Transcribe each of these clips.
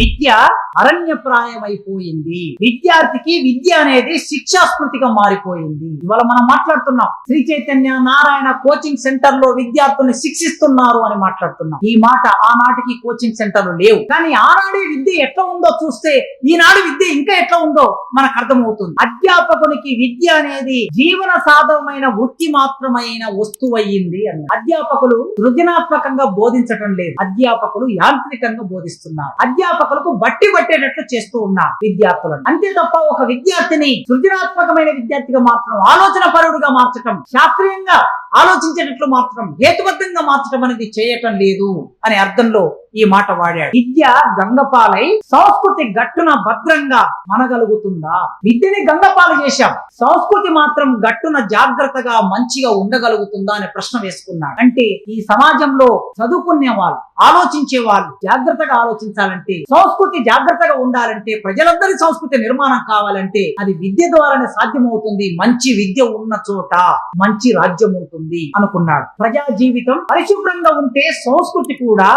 విద్య అరణ్యప్రాయమైపోయింది. విద్యార్థికి విద్య అనేది శిక్షాస్మృతిగా మారిపోయింది. ఇవాళ మనం మాట్లాడుతున్నాం. శ్రీ చైతన్య నారాయణ కోచింగ్ సెంటర్లో విద్యార్థుల్ని శిక్షిస్తున్నారు అని మాట్లాడుతున్నాం. ఈ మాట ఆనాటికి కోచింగ్ సెంటర్లు లేవు. కానీ ఆనాడే విద్య ఎట్లా ఉందో చూస్తే ఈనాడు విద్య ఇంకా ఎట్లా ఉందో మనకు అర్థమవుతుంది. అధ్యాపకునికి విద్య అనేది జీవన సాధనమైన వృత్తి మాత్రమైన వస్తువు అయ్యింది అని. అధ్యాపకులు సృజనాత్మకంగా బోధించటం లేదు. అధ్యాపకులు యాంత్రికంగా బోధిస్తున్నారు. అధ్యాపకులకు బట్టి పట్టేటట్లు చేస్తూ ఉన్నారు విద్యార్థులను. అంతే తప్ప ఒక విద్యార్థిని సృజనాత్మకమైన విద్యార్థిగా మార్చడం ఆలోచన పరుడుగా మార్చటం శాస్త్రీయంగా ఆలోచించేటట్లు మార్చడం హేతుబద్ధంగా మార్చడం అనేది చేయటం లేదు అనే అర్థంలో ఈ మాట వాడాడు. విద్య గంగపాలై సంస్కృతి గట్టున భద్రంగా మనగలుగుతుందా? విద్యని గంగపాలు చేశాం. సంస్కృతి మాత్రం గట్టున జాగ్రత్తగా మంచిగా ఉండగలుగుతుందా అనే ప్రశ్న వేసుకున్నాడు. అంటే ఈ సమాజంలో చదువుకునే వాళ్ళు ఆలోచించే వాళ్ళు జాగ్రత్తగా ఆలోచించాలంటే సంస్కృతి జాగ్రత్తగా ఉండాలంటే ప్రజలందరి సంస్కృతి నిర్మాణం కావాలంటే అది విద్య ద్వారానే సాధ్యమవుతుంది. మంచి విద్య ఉన్న చోట మంచి రాజ్యం ఉంటుంది అనుకున్నాడు. ప్రజా జీవితం పరిశుభ్రంగా ఉంటే సంస్కృతి కూడా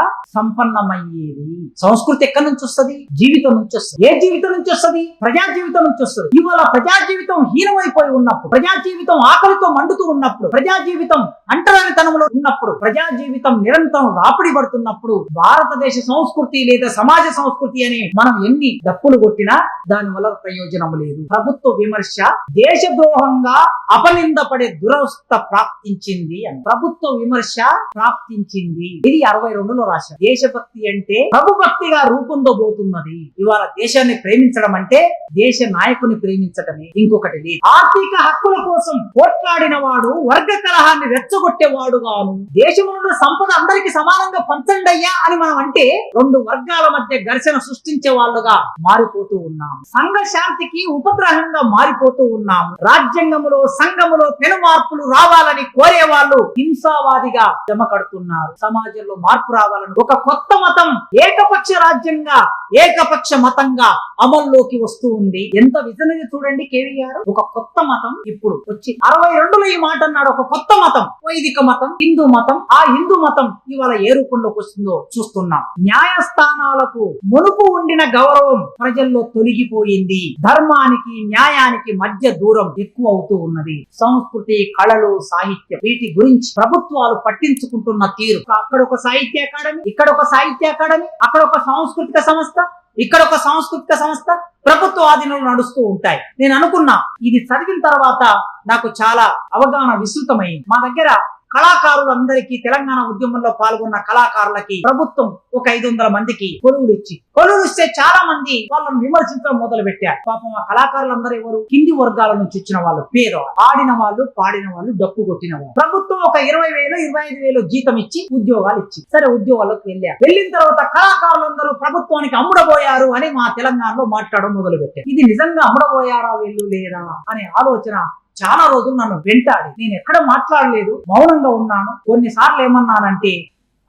సంపన్నమయ్యేది. సంస్కృతి ఎక్కడి నుంచి వస్తుంది? జీవితం నుంచి వస్తుంది. ఏ జీవితం నుంచి వస్తుంది? ప్రజా జీవితం నుంచి వస్తుంది. ఇవాళ ప్రజా జీవితం హీనమైపోయి ఉన్నప్పుడు ప్రజా జీవితం ఆకలితో మండుతూ ఉన్నప్పుడు ప్రజా జీవితం అంటరానితనంలో ఉన్నప్పుడు ప్రజా జీవితం నిరంతరం రాపిడి పడుతున్నప్పుడు భారతదేశ సంస్కృతి లేదా సమాజ సంస్కృతి అని మనం ఎన్ని డప్పులు కొట్టినా దాని వల్ల ప్రయోజనం లేదు. ప్రభుత్వ విమర్శ దేశద్రోహంగా అపనిందపడే దురవస్థ ప్రాప్తించింది అని. ప్రభుత్వ విమర్శ ప్రాప్తించింది. ఇది అరవై రెండులో రాశారు. దేశభక్తి అంటే ప్రభుభక్తిగా రూపొందబోతున్నది. ఇవాళ దేశాన్ని ప్రేమించడం అంటే దేశ నాయకుని ప్రేమించటమే. ఇంకొకటి లేదు. ఆర్థిక హక్కుల కోసం పోట్లాడిన వాడు వర్గ కలహాన్ని రెచ్చగొట్టేవాడు గాను దేశంలో సంపద అందరికి సమానంగా పంచండి అయ్యా అని మనం అంటే రెండు వర్గాల మధ్య ఘర్షణ సృష్టించే వాళ్ళుగా మారిపోతూ ఉన్నాం. సంఘ శాంతికి ఉపగ్రహంగా మారిపోతూ ఉన్నాం. రాజ్యాంగములో సంఘములో పెను మార్పులు రావాలని కోరే వాళ్ళు హింసావాదిగా జమ కడుతున్నారు. సమాజంలో మార్పు రావాలని ఒక కొత్త కొత్త మతం ఏకపక్ష రాజ్యంగా ఏకపక్ష మతంగా అమల్లోకి వస్తూ ఉంది. ఎంత విజనది చూడండి కేవీఆర్. ఒక కొత్త మతం ఇప్పుడు వచ్చి అరవై రెండులో ఈ మాట అన్నాడు. ఒక కొత్త మతం వైదిక మతం హిందూ మతం. ఆ హిందూ మతం ఇవాళ ఏ రూపంలోకి వస్తుందో చూస్తున్నాం. న్యాయస్థానాలకు మునుపు ఉండిన గౌరవం ప్రజల్లో తొలగిపోయింది. ధర్మానికి న్యాయానికి మధ్య దూరం ఎక్కువ అవుతూ ఉన్నది. సంస్కృతి కళలు సాహిత్యం వీటి గురించి ప్రభుత్వాలు పట్టించుకుంటున్న తీరు. అక్కడ ఒక సాహిత్య అకాడమీ ఇక్కడ ఒక సాహిత్య అకాడమీ అక్కడ ఒక సాంస్కృతిక సంస్థ ఇక్కడ ఒక సాంస్కృతిక సంస్థ ప్రభుత్వ ఆధీనంలో నడుస్తూ ఉంటాయి. నేను అనుకున్నా ఇది చదివిన తర్వాత నాకు చాలా అవగాహన విస్తృతమైంది. మా దగ్గర కళాకారులందరికీ తెలంగాణ ఉద్యమంలో పాల్గొన్న కళాకారులకి ప్రభుత్వం ఒక ఐదు వందల మందికి కొలువులు ఇచ్చి కొలువులు ఇస్తే చాలా మంది వాళ్ళను విమర్శించడం మొదలు పెట్టారు పాపం ఆ కళాకారులందరూ ఎవరు? కింది వర్గాల నుంచి ఇచ్చిన వాళ్ళు పేరు ఆడిన వాళ్ళు పాడిన వాళ్ళు డప్పు కొట్టిన వాళ్ళు. ప్రభుత్వం ఒక ఇరవై వేలు ఇరవై ఐదు వేలు జీతం ఇచ్చి ఉద్యోగాలు ఇచ్చి సరే ఉద్యోగాలకు వెళ్ళారు. వెళ్ళిన తర్వాత కళాకారులందరూ ప్రభుత్వానికి అమ్ముడబోయారు అని మా తెలంగాణలో మాట్లాడడం మొదలు పెట్టారు ఇది నిజంగా అమ్ముడబోయారా వీళ్ళు లేదా అనే ఆలోచన చాలా రోజులు నన్ను వెంటాడి. నేను ఎక్కడ మాట్లాడలేదు మౌనంగా ఉన్నాను. కొన్నిసార్లు ఏమన్నానంటే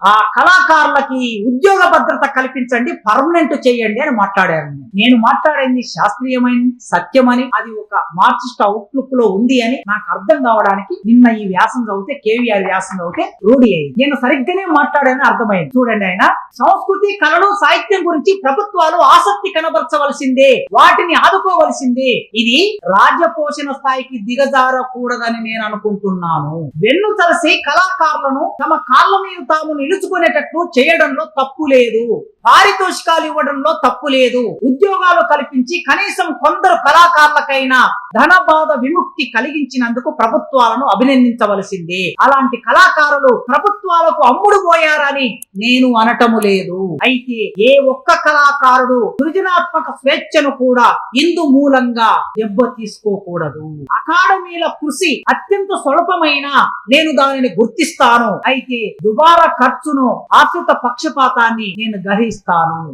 ఆ కళాకారులకి ఉద్యోగ భద్రత కల్పించండి పర్మనెంట్ చేయండి అని మాట్లాడారు. నేను. మాట్లాడింది శాస్త్రీయమైన సత్యమని అది ఒక మార్క్సిస్ట్ అవుట్లుక్లో ఉంది అని నాకు అర్థం కావడానికి నిన్న ఈ వ్యాసం చదివితే కేవీఆర్ వ్యాసం చదివితే రూఢి అయింది నేను సరిగ్గానే మాట్లాడానని అర్థమైంది. చూడండి ఆయన సంస్కృతి కళలు సాహిత్యం గురించి ప్రభుత్వాలు ఆసక్తి కనబరచవలసిందే వాటిని ఆదుకోవలసిందే. ఇది రాజపోషణ స్థాయికి దిగజారకూడదని నేను అనుకుంటున్నాను. వెన్ను తలసి కళాకారులను తమ కాళ్ళ మీద తాము నిలుచుకునేటట్లు చేయడంలో తప్పు లేదు. పారితోషికాలు ఇవ్వడంలో తప్పు లేదు. ఉద్యోగాలు కల్పించి కనీసం కొందరు కళాకారులకైనా ధన బాధ విముక్తి కలిగించినందుకు ప్రభుత్వాలను అభినందించవలసిందే. అలాంటి కళాకారులు ప్రభుత్వాలకు అమ్ముడు పోయారని నేను అనటము లేదు. అయితే ఏ ఒక్క కళాకారుడు సృజనాత్మక స్వేచ్ఛను కూడా ఇందు మూలంగా దెబ్బ తీసుకోకూడదు అకాడమీల కృషి అత్యంత స్వల్పమైన నేను దానిని గుర్తిస్తాను. అయితే దుబారా ఖర్చును ఆశ్రిత పక్షపాతాన్ని నేను గ్రహిస్తాను.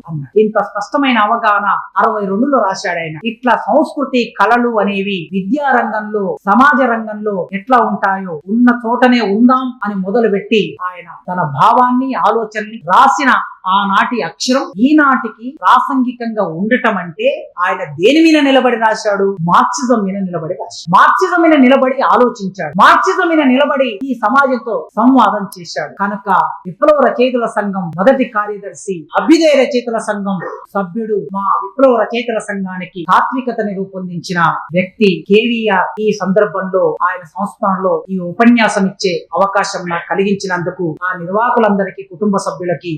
అన్నాడు. ఇంత స్పష్టమైన అవగాహన అరవై రెండులో రాశాడు ఆయన. ఇట్లా సంస్కృతి కళలు అనేవి విద్యా రంగంలో సమాజ రంగంలో ఎట్లా ఉంటాయో ఉన్న చోటనే ఉందాం అని మొదలుపెట్టి ఆయన తన భావాన్ని ఆలోచనని రాసిన ఆనాటి అక్షరం ఈనాటికి ప్రాసంగికంగా ఉండటం అంటే ఆయన దేని మీద నిలబడి రాశాడు? మార్క్సిజం మీద నిలబడి రాశాడు. మార్క్సిజం మీద నిలబడి ఆలోచించాడు. మార్క్సిజం మీద నిలబడి ఈ సమాజంతో సంవాదం చేశాడు. కనుక విప్లవ రచయితల సంఘం మొదటి కార్యదర్శి అభ్యుదయ రచయితల సంఘం సభ్యుడు మా విప్లవ రచయితల సంఘానికి తాత్వికతని రూపొందించిన వ్యక్తి కేవీఆర్ ఈ సందర్భంలో ఆయన సంస్మరణలో ఈ ఉపన్యాసం ఇచ్చే అవకాశం నాకు కలిగించినందుకు ఆ నిర్వాహకులందరికీ కుటుంబ సభ్యులకి